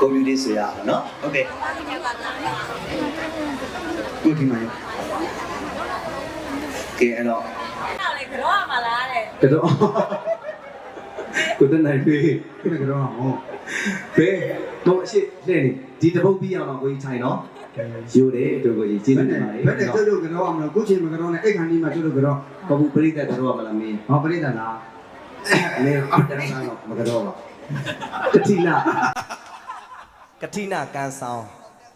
ကွန်ပျူတာဆိုရအောင်နော်ဟုတ်ကဲ့ကိုဒီမှာကဲအဲ့တော့နောက်လေကတော့မှလားတဲ့ကတော့ကိုတနိုင်ပြီခဏကတော့ဟောဘယ်တော့အရှိလှည့်နေဒီတပုတ်ပြီးအောင်တော့ကိုကြီးထိုင်နော်ယူတယ်တို့ကိုကြီးကျေးဇူးတင်ပါတယ်ဘယ်နဲ့ကျွတ်လို့ကတော့မလို့ကိုချင်းမကတော့နဲ့အိတ်ခါနီးမှာကျွတ်လို့ကတော့ကပူပရိသတ်ကတော့မလားမင်းဟောပရိသတ်လားမင်းအော်တန်းစားတော့မကတော့ပါတတိလာ ကတိနာကန်ဆောင်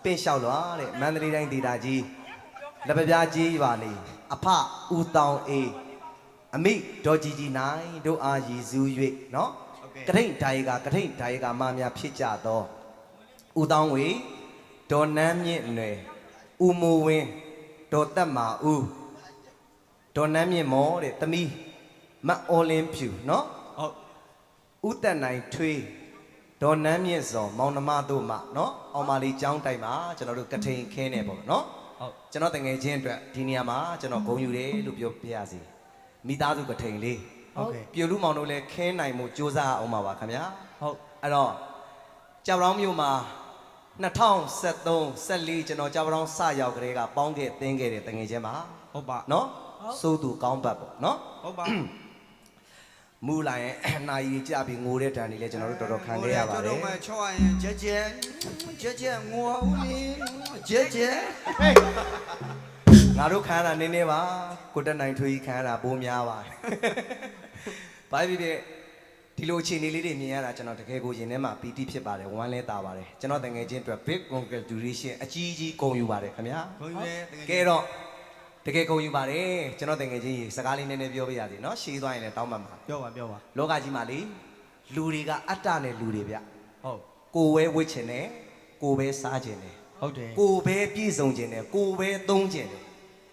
ပင့်လျှောက်လွာတဲ့မန္တလေးတိုင်းဒေသကြီးလက်ပပြားကြီးပါလေအဖဦးတောင်အေးအမိဒေါ်ကြီးကြီးနိုင်တို့အားရည်စူး၍နော်ကထိန်ဒါရီကကထိန်ဒါရီကမများဖြစ်ကြသောဦးတောင်ဝေဒေါ်နန်းမြင့်အနွယ်ဦးမိုးဝင်းဒေါ်တက်မာဦးဒေါ်နန်းမြင့်မောတဲ့သမီးမတ်အော်လင်းဖြူနော်ဟုတ်ဦးတက်နိုင်ထွေး ဒေါ်နန်းမြင့်စောမောင်နှမတို့မှနော်အောင်မလေးចောင်းတိုင်မှာကျွန်တော်တို့ကထိန်ခင်းနေပေါ့နော်ဟုတ်ကျွန်တော်တငယ်ချင်းအတွက်ဒီနေရာမှာကျွန်တော်ဂုဏ်ယူတယ်လို့ပြောပြရစီမိသားစုကထိန်လေးဟုတ်ကဲ့ပြိုလူမောင်တို့လည်းခင်းနိုင်မှုစူးစမ်းအောင်ပါပါခင်ဗျာဟုတ်အဲ့တော့ကြောက်ရောင်းမြို့မှာ2013 14ကျွန်တော်ကြောက်ရောင်းစရောက်ကလေးကပေါင်းခဲ့တင်းခဲ့တယ်တငယ်ချင်းပါဟုတ်ပါနော်စိုးသူကောင်းပတ်ပေါ့နော်ဟုတ်ပါ မူလာရင်နိုင်ရီကြပြီးငိုတဲ့တန်တွေလည်းကျွန်တော်တို့တော်တော်ခံခဲ့ရပါတယ်တို့မှချောရရင်ကြက်ကြက်ကြက်ကြက်ငိုဦးလေးကြက်ကြက်ငါတို့ခံရတာနည်းနည်းပါကိုတက်နိုင်ထွေးကြီးခံရတာပိုးများပါဘာဖြစ်ဖြစ်ဒီလိုအခြေအနေလေးတွေမြင်ရတာကျွန်တော်တကယ်ကိုရင်ထဲမှာပီတိဖြစ်ပါတယ်ဝမ်းလဲတာပါတယ်ကျွန်တော်တငယ်ချင်းအတွက် big congratulation အကြီးကြီးဂုဏ်ယူပါတယ်ခင်ဗျာဘုန်းကြီးတကကဲတော့ တကယ်ကုန်ယူပါတယ်ကျွန်တော်တကယ်ချင်းရေစကားလေးနည်းနည်းပြောပြရစီနော်ရှေးသွားရင်လည်းတောင်းပန်ပါပြောပါပြောပါလောကကြီးမှာလေလူတွေကအတ္တနဲ့လူတွေဗျဟုတ်ကိုပဲဝစ်ချင်တယ်ကိုပဲစားချင်တယ်ဟုတ်တယ်ကိုပဲပြည့်စုံချင်တယ်ကိုပဲသုံးချင်တယ်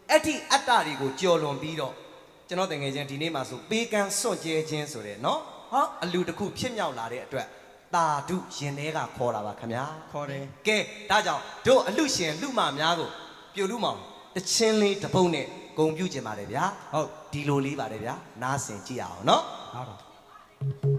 အဲ့ဒီအတ္တတွေကိုကြော်လွန်ပြီးတော့ကျွန်တော်တကယ်ချင်းဒီနေ့မှာဆိုပေးကမ်းစွန့်ကြဲခြင်းဆိုတဲ့နော်ဟောအလူတစ်ခုဖြစ်မြောက်လာတဲ့အတွက်တာဓုရင်ထဲကခေါ်တာပါခင်ဗျာခေါ်တယ်ကဲဒါကြောင့်တို့အလူရှင်လူမများကိုပြိုလူမောင် တချင်းလေးတစ်ပုတ်နဲ့ဂုံပြုခြင်းပါတယ်ဗျာ ဟုတ် ဒီလိုလေးပါတယ်ဗျာနားဆင်ကြည့်အောင်เนาะ ဟုတ်တော့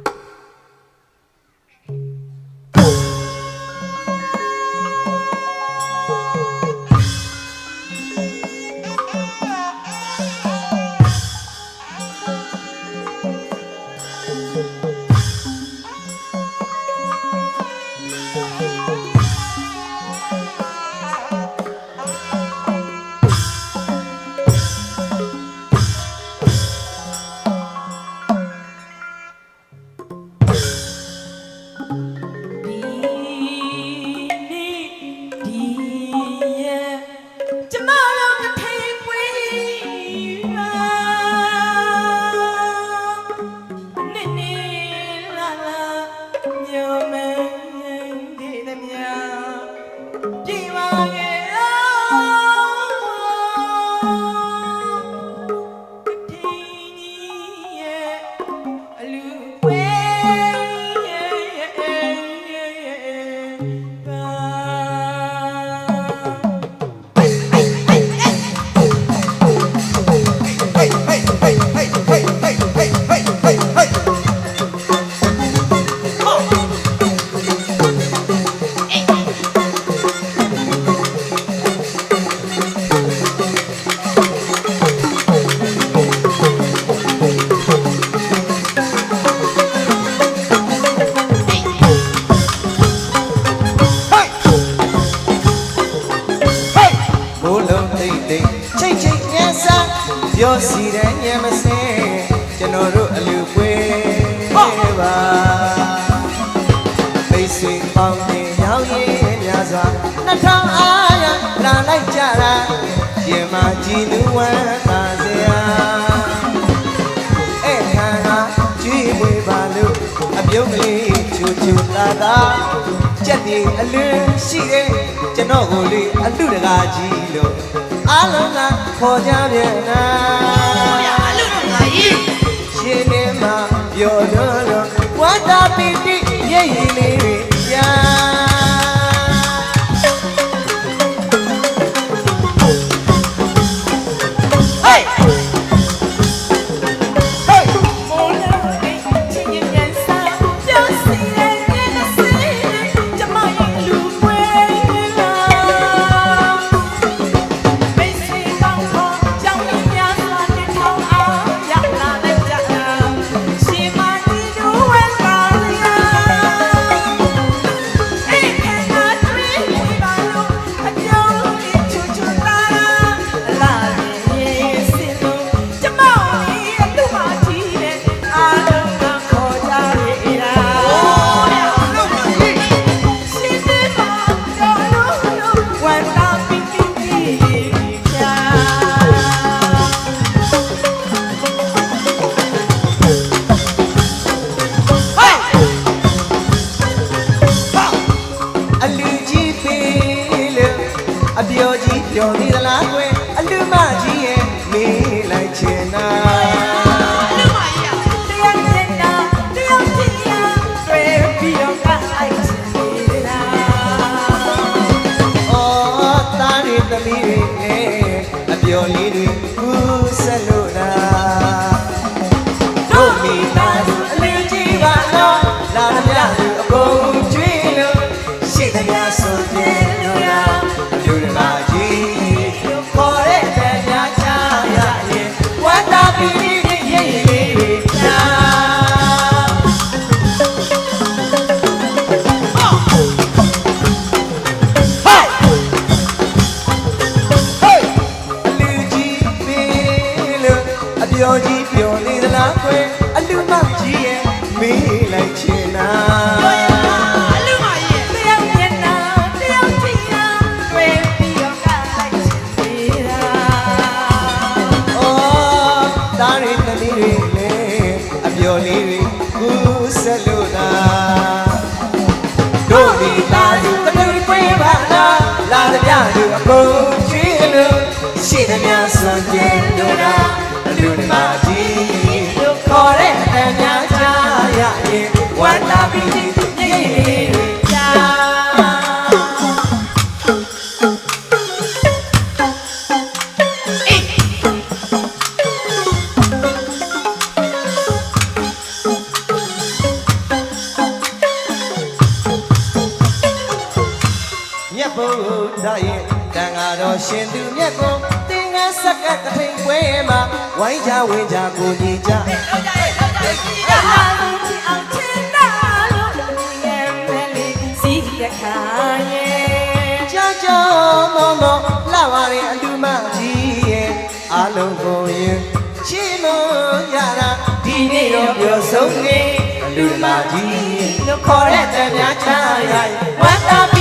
စိတ်ပေါင်းနေရောက်ရင်များစွာနှစ်ထောင်အားရလာလိုက်ကြတာရင်မကြည်လူဝမ်းသာစရာအဲ့ခံကကြွေးဝေပါလို့အပြုံးကလေးချူချူတာတာကြက်ဒီအလွန်ရှိတဲ့ကျွန်တော်ကိုလေအလူတကာကြီးလို့အားလုံးကခေါ်ကြပြန်နာအလူတော်ကကြီးရှင်နေမှာပြောလို့လို့ဝါတာပီတိရဲ့ရည်လေး ကုန်ချွေးလို့ရှိသမျှစွန့်ကျင်လို့လားအလူတွေပါကြီးတို့ခေါ်တဲ့အတန်များချရရင်ဝမ်းသာပြီးညည်ညည်တွေချာမြတ်ဘုရားရဲ့ တန်ဃာတော်ရှင်သူမြတ်ကိုသင်္ကန်းဆက်ကတထိန်ပွဲမှာဝိုင်းကြဝင်းကြကိုညီကြတရားလုံးချင်အောင်ချင်တာလို့ငယ်မယ်လေးစီးရခါရဲ့ကြောက်ကြောက်မောမောလှပါရင်အလူမကြီးရဲ့အလုံးကိုရင်ချီမွန်ရတာဒီနေ့တော့ပြောဆုံးနေအလူမကြီးလို့ခေါ်တဲ့တည်းများချရိုက်ဝတ်တာ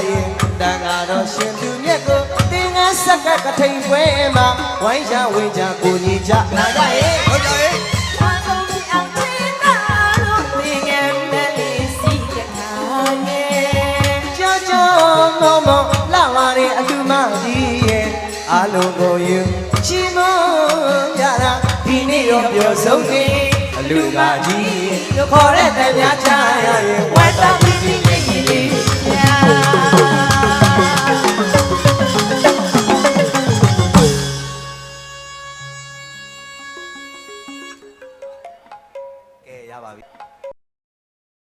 ရားရဲ့တန်ဃာတော်ရှင်သူမြတ်ကိုသင်္ကန်းဆက်ကကထိန်ပွဲမှာဝိုင်းချဝင်းချကိုညီကြလာကြရဲ့ဟုတ်ကြရဲ့ဘာဆုံးချင်အောင်ချင်တာလို့ငယ်မယ်လေးစီးရခါရဲ့ကြောက်ကြောက်မောမောလာပါရင်အလူမကြီးရဲ့အလုံးကိုယူချီမွန်ကြတာဒီနေ့တော့ပြောဆုံးနေအလူမကြီးလို့ခေါ်တဲ့တည်းများချ